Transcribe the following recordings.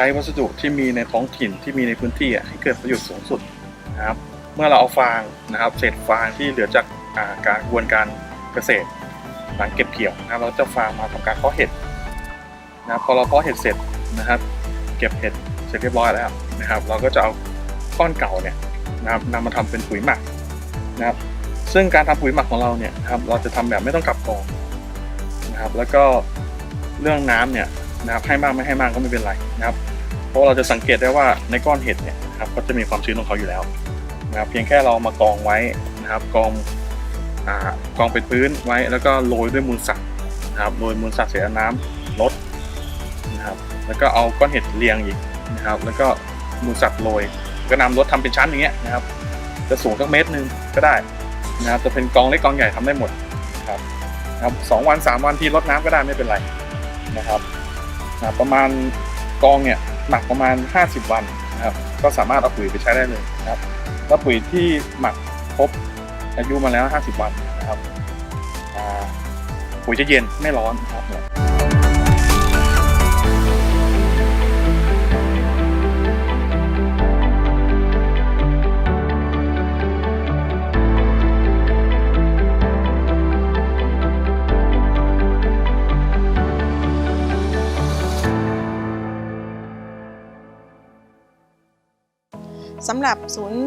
ช้วัสดุที่มีในท้องถิ่นที่มีในพื้นที่ให้เกิดประโยชน์สูงสุดนะครับ เมื่อเราเอาฟางนะครับเศษฟางที่เหลือจากาการกระบวนการเกษตร หลังเก็บเกี่ยวนะครับเราจะฟางมาทำการเพาะเห็ดนะครับพอเราเพาะเห็ดเสร็จนะครับ เก็บเห็ดเสร็จเรียบร้อยแล้วนะครับ เราก็จะเอาก้อนเก่าเนี่ยนะครับนำมาทำเป็นปุ๋ยหมักนะครับ ซึ่งการทำปุ๋ยหมักของเราเนี่ยนะครับเราจะทำแบบไม่ต้องกลับกองนะครับ แล้วก็เรื่องน้ำเนี่ยนะครับให้มากไม่ให้มากก็ไม่เป็นไรนะครับ เพราะเราจะสังเกตได้ว่าในก้อนเห็ดเนี่ยนะครับก็จะมีความชื้นของเขาอยู่แล้วนะครับเพียงแค่เรามากองไว้นะครับกองอ่ากองเป็นพื้นไว้แล้วก็โรยด้วยมูลสัตว์นะครับโรยมูลสัตว์เสียน้ำลดนะครับแล้วก็เอาก้อนเห็ดเรียงอีกนะครับแล้วก็มูลสัตว์โรยก็นำรถทำเป็นชั้นอย่างเงี้ยนะครับ จะสูงสักเมตรหนึ่งก็ได้นะครับจะเป็นกองเล็กกองใหญ่ทำได้หมดนะครับนะครับสองวันสามวันที่รดน้ำก็ได้ไม่เป็นไรนะครับนะรบประมาณกองเนี่ย หมักประมาณ 50 วันนะครับ ก็สามารถเอาปุ๋ยไปใช้ได้เลยนะครับ แล้วปุ๋ยที่หมักครบอายุมาแล้ว 50 วันนะครับปุ๋ยจะเย็นไม่ร้อนนะครับ สำหรับศูนย์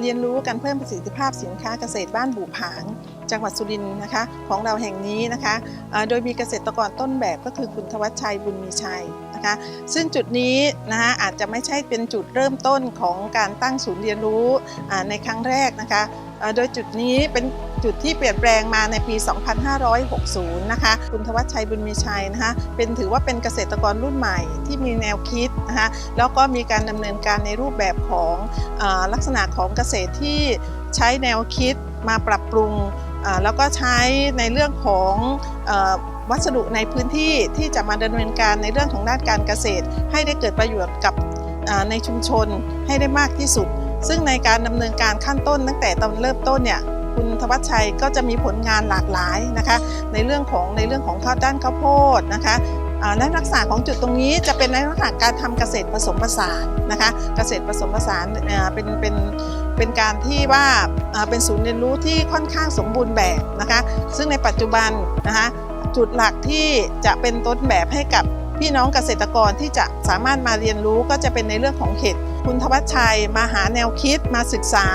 เรียนรู้การเพิ่มประสิทธิภาพสินค้าเกษตรบ้านบู่ผาง จังหวัดสุรินทร์นะคะ ของเราแห่งนี้นะคะ โดยมีเกษตรกรต้นแบบก็คือคุณทวัชชัยบุญมีชัย นะคะ ซึ่งจุดนี้นะคะอาจจะไม่ใช่เป็นจุดเริ่มต้นของการตั้งศูนย์เรียนรู้ในครั้งแรกนะคะโดยจุดนี้เป็นจุดที่เปลี่ยนแปลงมาในปี 2560 นะคะ คุณทวัชชัยบุญมีชัยนะคะ เป็นถือว่าเป็นเกษตรกรรุ่นใหม่ที่มีแนวคิดนะคะ แล้วก็มีการดำเนินการในรูปแบบของอลักษณะของเกษตรที่ใช้แนวคิดมาปรับปรุง แล้วก็ใช้ในเรื่องของ วัสดุในพื้นที่ที่จะมาดำเนินการในเรื่องของด้านการเกษตร ให้ได้เกิดประโยชน์กับในชุมชนให้ได้มากที่สุด ซึ่งในการดำเนินการขั้นต้น ตั้งแต่ตอนเริ่มต้นเนี่ยคุณทวัชชัยก็จะมีผลงานหลากหลายนะคะในเรื่องของในเรื่องของข้าวด้านข้าวโพดนะคะอ่าและลักษณะของจุดตรงนี้จะเป็นในลักษณะการทำเกษตรผสมผสานนะคะเกษตรผสมผสานเป็นเป็นเป็นการที่ว่าเป็นศูนย์เรียนรู้ที่ค่อนข้างสมบูรณ์แบบนะคะซึ่งในปัจจุบันนะคะ จุดหลักที่จะเป็นต้นแบบให้กับพี่น้องเกษตรกรที่จะสามารถมาเรียนรู้ก็จะเป็นในเรื่องของเห็ดคุณทวัชชัยมาหาแนวคิดมาศึกษา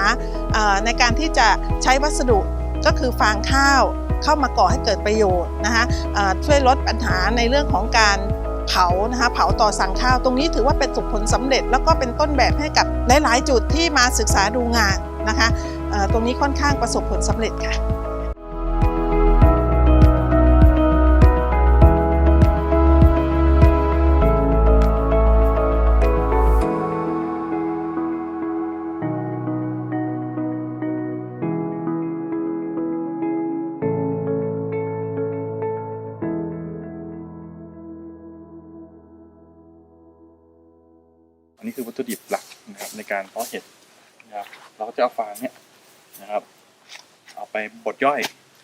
ในการที่จะใช้วัสดุก็คือฟางข้าวเข้ามาก่อให้เกิดประโยชน์นะคะช่วยลดปัญหาในเรื่องของการเผานะคะเผาต่อสั่งข้าวตรงนี้ถือว่าเป็นสุผลสำเร็จ แล้วก็เป็นต้นแบบให้กับหลาย ๆ จุดที่มาศึกษาดูงานนะคะตรงนี้ค่อนข้างประสบผลสำเร็จค่ะ การเพาะเห็ดนะครับเราก็จะเอาฟางเนี่ยนะครับ เอาไปบดย่อย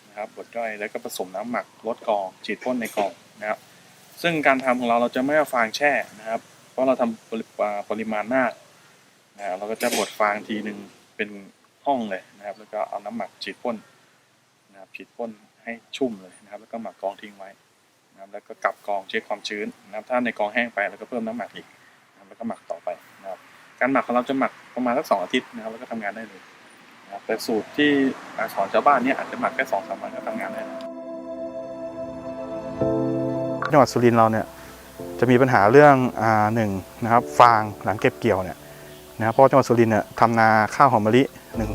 นะครับบดย่อยแล้วก็ผสมน้ำหมักลดกองฉีดพ่นในกองนะครับ ซึ่งการทำของเราเราจะไม่เอาฟางแช่นะครับ เพราะเราทำปริอ่าปริมาณมากนะครับเราก็จะบดฟางทีหนึ่งเป็นห้องเลยนะครับ แล้วก็เอาน้ำหมักฉีดพ่นนะครับฉีดพ่นให้ชุ่มเลยนะครับ แล้วก็หมักกองทิ้งไว้นะครับแล้วก็กลับกองเช็คความชื้นนะครับถ้าในกองแห้งไปเราก็เพิ่มน้ำหมักอีกนะครับแล้วก็หมักต่อ การหมักของเราจะหมักประมาณสักสองอาทิตย์นะครับแล้วก็ทำงานได้เลยนะครับแต่สูตรที่สอนชาวบ้านเนี่ยอาจจะหมักแค่สองสามวันก็ทำงานได้จังหวัดสุรินทร์เราเนี่ยจะมีปัญหาเรื่องอ่าหนึ่งนะครับฟางหลังเก็บเกี่ยวเนี่ยนะครับเพราะจังหวัดสุรินทร์เนี่ยทำนาข้าวหอมมะลิ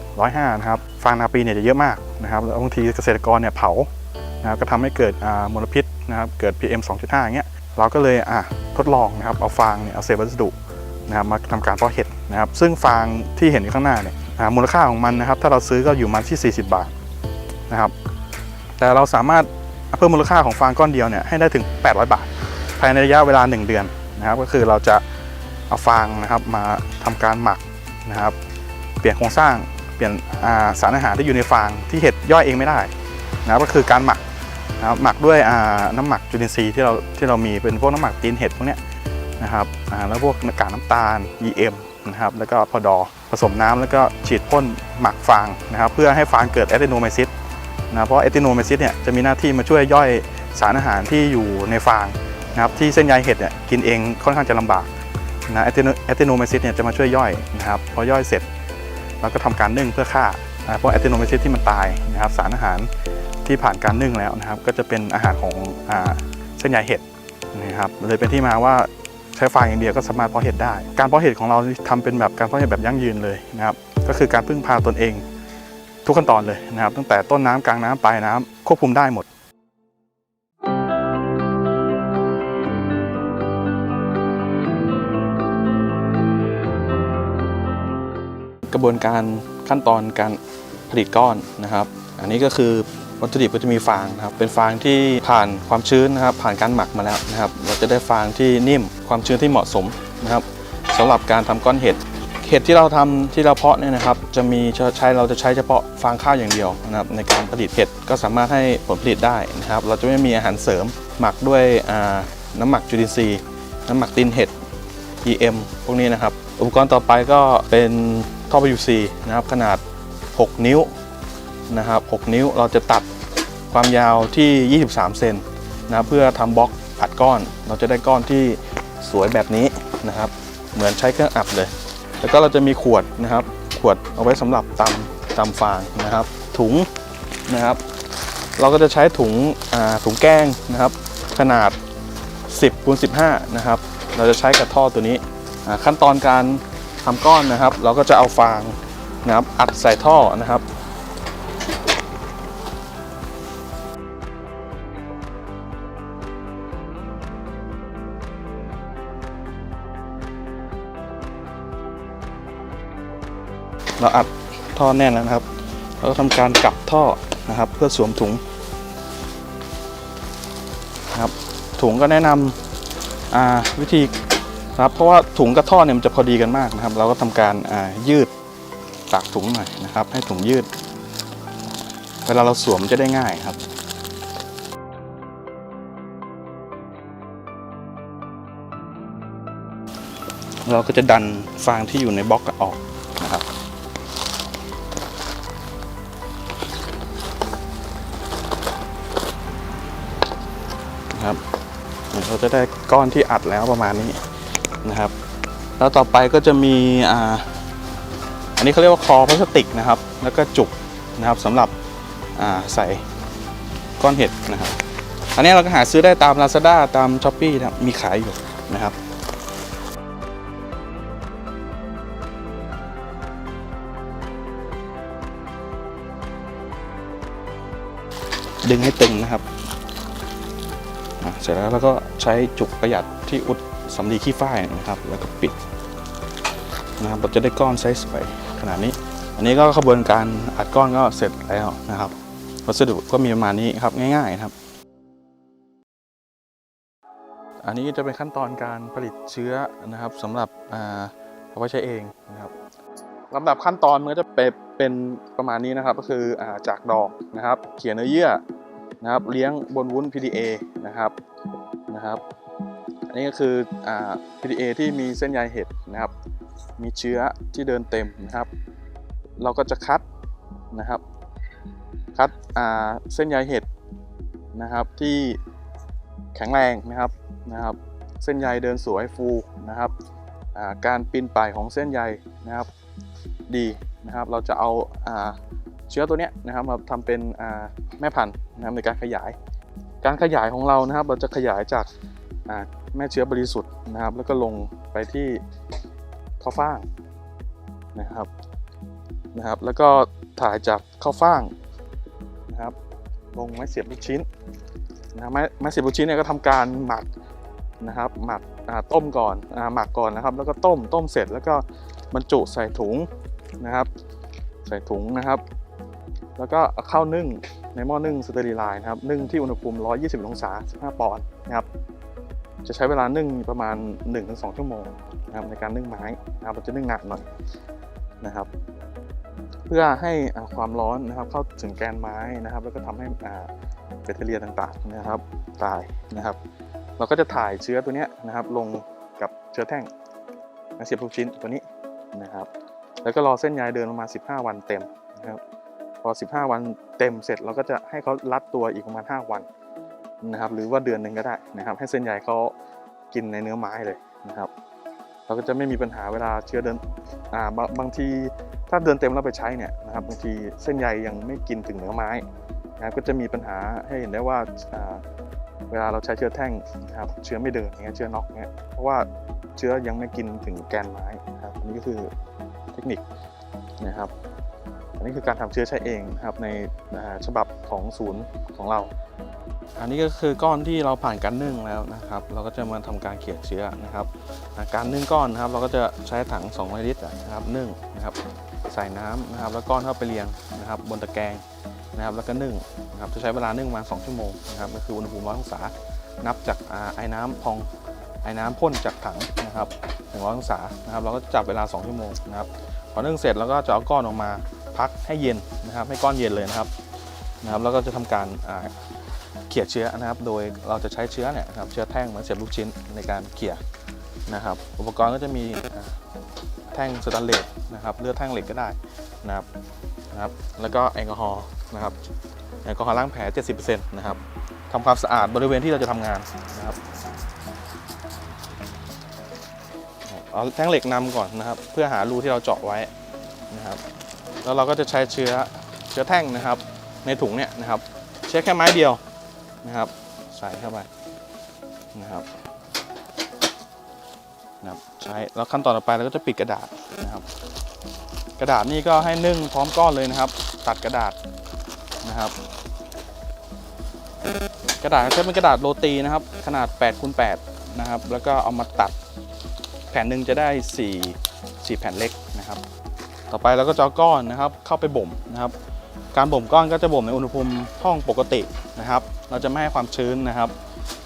105นะครับฟางนาปีเนี่ยจะเยอะมากนะครับแล้วบางทีเกษตรกรเนี่ยเผานะครับก็ทำให้เกิดอ่ามลพิษนะครับเกิด PM 2.5อย่างเงี้ยเราก็เลยอะทดลองนะครับเอาฟางเนี่ยเอาเศษวัสดุ นะครับมาทำการเพาะเห็ดนะครับ ซึ่งฟางที่เห็นอยู่ข้างหน้าเนี่ยมูลค่าของมันนะครับ ถ้าเราซื้อก็อยู่มาณที่ 40 บาทนะครับ แต่เราสามารถเพิ่มมูลค่าของฟางก้อนเดียวเนี่ยให้ได้ถึง 800 บาท ภายในระยะเวลา 1 เดือนนะครับ ก็คือเราจะเอาฟางนะครับมาทำการหมักนะครับ เปลี่ยนโครงสร้างเปลี่ยนาสารอาหารที่อยู่ในฟางที่เห็ดย่อยเองไม่ได้นะครับก็คือการหมักนะครับหมักด้วยน้ำหมักจุลินทรีย์ที่เราที่เรามีเป็นพวกน้ำหมักตีนเห็ดพวกเนี้ย นะครับแล้วพวกกากน้ำตาล EM นะครับแล้วก็พอดอผสมน้ำแล้วก็ฉีดพ่นหมักฟางนะครับเพื่อให้ฟางเกิดแอดเ n โนไมซิสนะเพราะแอดเ n โนไมซิสเนี่ยจะมีหน้าที่มาช่วยย่อยสารอาหารที่อยู่ในฟางนะครับที่เส้นใยเห็ดเนี่ยกินเองค่อนข้างจะลำบากนะแอดเ n โนไมซิสเนี่ยจะมาช่วยย่อยนะครับพอย่อยเสร็จเราก็ทำการนึ่งเพื่อฆ่านะเพราะแอดเ n โนไมซิสที่มันตายนะครับสารอาหารที่ผ่านการนึ่งแล้วนะครับก็จะเป็นอาหารของอเส้นใยเห็ดนะครับเลยเป็นที่มาว่า ช้ฟางอย่างเดียวก็สามารถเพาะเห็ดได้ การเพาะเห็ดของเราทำเป็นแบบการเพาะเห็ดแบบยั่งยืนเลยนะครับ ก็คือการพึ่งพาตนเอง ทุกขั้นตอนเลยนะครับ ตั้งแต่ต้นน้ำกลางน้ำปลายน้ำควบคุมได้หมดกระบวนการขั้นตอนการผลิตก้อนนะครับ อันนี้ก็คือ วัตถุดิบก็จะมีฟางนะครับเป็นฟางที่ผ่านความชื้นนะครับผ่านการหมักมาแล้วนะครับเราจะได้ฟางที่นิ่มความชื้นที่เหมาะสมนะครับสำหรับการทำก้อนเห็ดเห็ดที่เราทำที่เราเพาะเนี่ยนะครับจะมีใช้เราจะใช้เฉพาะฟางข้าวอย่างเดียวนะครับในการผลิตเห็ดก็สามารถให้ผลผลิตได้นะครับเราจะไม่มีอาหารเสริมหมักด้วยน้ำหมักจุลินทรีย์น้ำหมักตีนเห็ด EM พวกนี้นะครับ อุปกรณ์ต่อไปก็เป็นท่อ PVC นะครับขนาด 6 นิ้ว นะครับ 6 นิ้วเราจะตัดความยาวที่ 23 เซนนะเพื่อทำบล็อกอัดก้อน เราจะได้ก้อนที่สวยแบบนี้นะครับ เหมือนใช้เครื่องอัดเลย แล้วก็เราจะมีขวดนะครับ ขวดเอาไว้สำหรับตำตำฟางนะครับ ถุงนะครับ เราก็จะใช้ถุงถุงแกงนะครับ ขนาด 10คูณ15 นะครับ เราจะใช้กับท่อตัวนี้ขั้นตอนการทำก้อนนะครับ เราก็จะเอาฟางนะครับอัดใส่ท่อนะครับ เราอัดท่อแน่นแล้วนะครับเราก็ทำการกลับท่อนะครับ เพื่อสวมถุงนะครับถุงก็แนะนำวิธีนะครับเพราะว่าถุงกับท่อเนี่ยมันจะพอดีกันมากนะครับ เราก็ทำการยืดปากถุงหน่อยนะครับ ให้ถุงยืด เวลาเราสวมจะได้ง่ายครับ เราก็จะดันฟางที่อยู่ในบล็อกออกนะครับ นะครับเราจะได้ก้อนที่อัดแล้วประมาณนี้นะครับ แล้วต่อไปก็จะมีอ่าอันนี้เขาเรียกว่าคอพลาสติกนะครับ แล้วก็จุกนะครับสำหรับอ่าใส่ก้อนเห็ดนะครับ อันนี้เราก็หาซื้อได้ตาม Lazada ตาม s h อ p e e นะมีขายอยู่นะครับดึงให้ตึงนะครับ เสร็จแล้วเราก็ใช้จุกประหยัดที่อุดสำลีขี้ฝ้ายนะครับ แล้วก็ปิดนะครับเราจะได้ก้อนไซส์สวยขนาดนี้ อันนี้ก็กระบวนการอัดก้อนก็เสร็จแล้วนะครับ วัสดุก็มีประมาณนี้ครับง่ายๆครับ อันนี้จะเป็นขั้นตอนการผลิตเชื้อนะครับสำหรับอ่าเอาไว้ใช้เองนะครับลำดับขั้นตอนมันก็จะเป็นเป็นประมาณนี้นะครับ ก็คืออาจากดอกนะครับ เขียนเนื้อเยื่อ นะครับเลี้ยงบนวุ้น PDA นะครับนะครับ อันนี้ก็คืออ่า PDA ที่มีเส้นใยเห็ดนะครับ มีเชื้อที่เดินเต็มนะครับ เราก็จะคัดนะครับ คัดอ่าเส้นใยเห็ดนะครับที่แข็งแรงนะครับนะครับ เส้นใยเดินสวยฟูนะครับการปีนป่ายของเส้นใยนะครับดีนะครับ เราจะเอาอเชื้อตัวเนี้ยนะครับมาทำเป็น แม่พันธุ์นะครับในการขยาย การขยายของเรานะครับ เราจะขยายจากแม่เชื้อบริสุทธิ์นะครับ แล้วก็ลงไปที่ข้าวฟ่างนะครับนะครับ แล้วก็ถ่ายจากข้าวฟ่างนะครับ ลงไม้เสียบลูกชิ้นนะครับไม้ไม้เสียบลูกชิ้นเนี่ยก็ทำการหมักนะครับ หมักต้มก่อนอหมักก่อนนะครับ แล้วก็ต้มต้มเสร็จแล้วก็บรรจุใส่ถุงนะครับ ใส่ถุงนะครับ แล้วก็ข้าวนึ่งในหม้อนึ่งสเตอริไลน์นะครับนึ่งที่อุณหภูมิ 120 องศา 15 ปอนด์นะครับจะใช้เวลานึ่งประมาณ 1-2 ชั่วโมงนะครับในการนึ่งไม้นะครับเราจะนึ่งนานหน่อยนะครับ เพื่อให้ความร้อนนะครับเข้าถึงแกนไม้นะครับ แล้วก็ทำให้แบคทีเรียต่างๆนะครับ ตายนะครับ เราก็จะถ่ายเชื้อตัวเนี้ยนะครับ ลงกับเชื้อแท่งเสียบทุกชิ้นตัวนี้นะครับ แล้วก็รอเส้นใยเดินประมาณ 15 วันเต็มนะครับ พอ 15 วันเต็มเสร็จเราก็จะให้เขารัดตัวอีกประมาณ 5 วันนะครับ หรือว่าเดือนหนึ่งก็ได้นะครับ ให้เส้นใยเขากินในเนื้อไม้เลยนะครับ เราก็จะไม่มีปัญหาเวลาเชื้อเดินอ่าบางบางทีถ้าเดินเต็มแล้วไปใช้เนี่ยนะครับบางทีเส้นใยยังไม่กินถึงเนื้อไม้นะครับก็จะมีปัญหาให้เห็นได้ว่าอ่าเวลาเราใช้เชื้อแท่งนะครับเชื้อไม่เดินเงี้ยเชื้อน็อกเงี้ยเพราะว่าเชื้อยังไม่กินถึงแกนไม้นะครับนนี้ก็คือเทคนิคนะครับ อันนี้คือการทำเชื้อใช้เองครับในฉบับของศูนย์ของเรา อันนี้ก็คือก้อนที่เราผ่านการนึ่งแล้วนะครับ เราก็จะมาทำการเขี่ยเชื้อนะครับ การนึ่งก้อนนะครับ เราก็จะใช้ถัง200ลิตรนะครับนึ่งนะครับ ใส่น้ำนะครับ แล้วก้อนเข้าไปเรียงนะครับ บนตะแกรงนะครับ แล้วก็นึ่งนะครับ จะใช้เวลานึ่งประมาณ2ชั่วโมงนะครับ ก็คืออุณหภูมิร้อยองศา นับจากไอ้น้ำพองไอ้น้ำพ่นจากถังนะครับ100องศานะครับ เราก็จับเวลา 2 ชั่วโมงนะครับ พอนึ่งเสร็จเราก็จะเอาก้อนออกมา พักให้เย็นนะครับ ให้ก้อนเย็นเลยนะครับนะครับ แล้วก็จะทำการเขี่ยเชื้อนะครับ โดยเราจะใช้เชื้อเนี่ยนะครับเชื้อแท่งเหมือนเสียบลูกชิ้นในการเขี่ยนะครับ อุปกรณ์ก็จะมีแท่งสแตนเลสนะครับเลือกแท่งเหล็กก็ได้นะครับนะครับ แล้วก็แอลกอฮอล์นะครับแอลกอฮอล์ล้างแผล 70%นะครับทำความสะอาดบริเวณที่เราจะทำงานนะครับเอาแท่งเหล็กนำก่อนนะครับ เพื่อหารูที่เราเจาะไว้นะครับ แล้วเราก็จะใช้เชื้อเชื้อแท่งนะครับ ในถุงเนี่ยนะครับใช้แค่ไม้เดียวนะครับ ใส่เข้าไปนะครับนะครับใช้แล้วขั้นตอนต่อไปเราก็จะปิดกระดาษนะครับ กระดาษนี่ก็ให้นึ่งพร้อมก้อนเลยนะครับ ตัดกระดาษนะครับ กระดาษใช้เป็นกระดาษโรตีนะครับ ขนาด8คูณ8นะครับ แล้วก็เอามาตัด แผ่นหนึ่งจะได้ 4 4 แผ่นเล็กนะครับ ต่อไปเราก็จะเอาก้อนนะครับเข้าไปบ่มนะครับ การบ่มก้อนก็จะบ่มในอุณหภูมิห้องปกตินะครับ เราจะไม่ให้ความชื้นนะครับ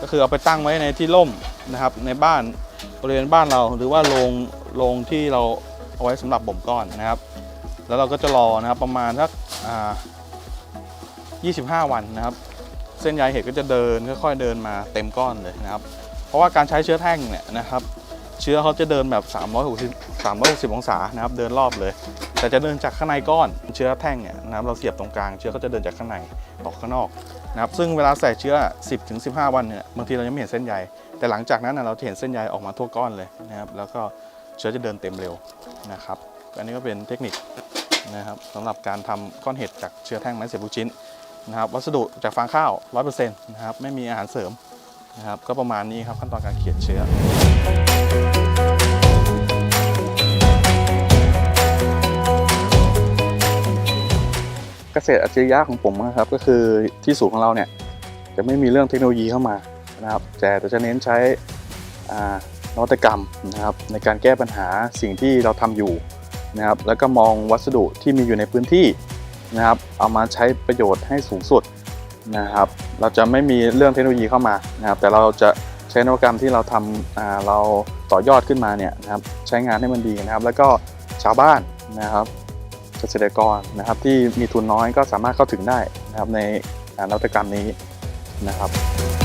ก็คือเอาไปตั้งไว้ในที่ร่มนะครับ ในบ้านบริเวณบ้านเราหรือว่าโรงโรงที่เราเอาไว้สำหรับบ่มก้อนนะครับ แล้วเราก็จะรอนะครับประมาณสักอ่า25 วันนะครับ เส้นใยเห็ดก็จะเดินค่อยๆเดินมาเต็มก้อนเลยนะครับ เพราะว่าการใช้เชื้อแท่งเนี่ยนะครับ เชื้อเขาจะเดินแบบ 360 360 องศานะครับ เดินรอบเลย แต่จะเดินจากข้างในก้อน เชื้อแท่งเนี่ยนะครับเราเสียบตรงกลาง เชื้อก็จะเดินจากข้างในออกข้างนอกนะครับ ซึ่งเวลาใส่เชื้อ 10ถึง15 วันเนี่ยบางทีเรายังไม่เห็นเส้นใย แต่หลังจากนั้นนะเราจะเห็นเส้นใยออกมาทั่วก้อนเลยนะครับ แล้วก็เชื้อจะเดินเต็มเร็วนะครับ อันนี้ก็เป็นเทคนิคนะครับสำหรับการทำก้อนเห็ดจากเชื้อแท่งไม้เสียบลูกชิ้นนะครับ วัสดุจากฟางข้าว 100%นะครับ ไม่มีอาหารเสริม นะครับ ก็ประมาณนี้ครับขั้นตอนการเขียนเชื้อเกษตรอัจฉริยะของผมนะครับ ก็คือที่ศูนย์ของเราเนี่ยจะไม่มีเรื่องเทคโนโลยีเข้ามานะครับแต่จะเน้นใช้นวัตกรรมนะครับในการแก้ปัญหาสิ่งที่เราทำอยู่นะครับแล้วก็มองวัสดุที่มีอยู่ในพื้นที่นะครับเอามาใช้ประโยชน์ให้สูงสุด นะครับ เราจะไม่มีเรื่องเทคโนโลยีเข้ามานะครับ แต่เราจะใช้นวัตกรรมที่เราทำเราต่อยอดขึ้นมาเนี่ยนะครับใช้งานให้มันดีนะครับ แล้วก็ชาวบ้านนะครับเกษตรกรนะครับ ที่มีทุนน้อยก็สามารถเข้าถึงได้นะครับในนวัตกรรมนี้นะครับ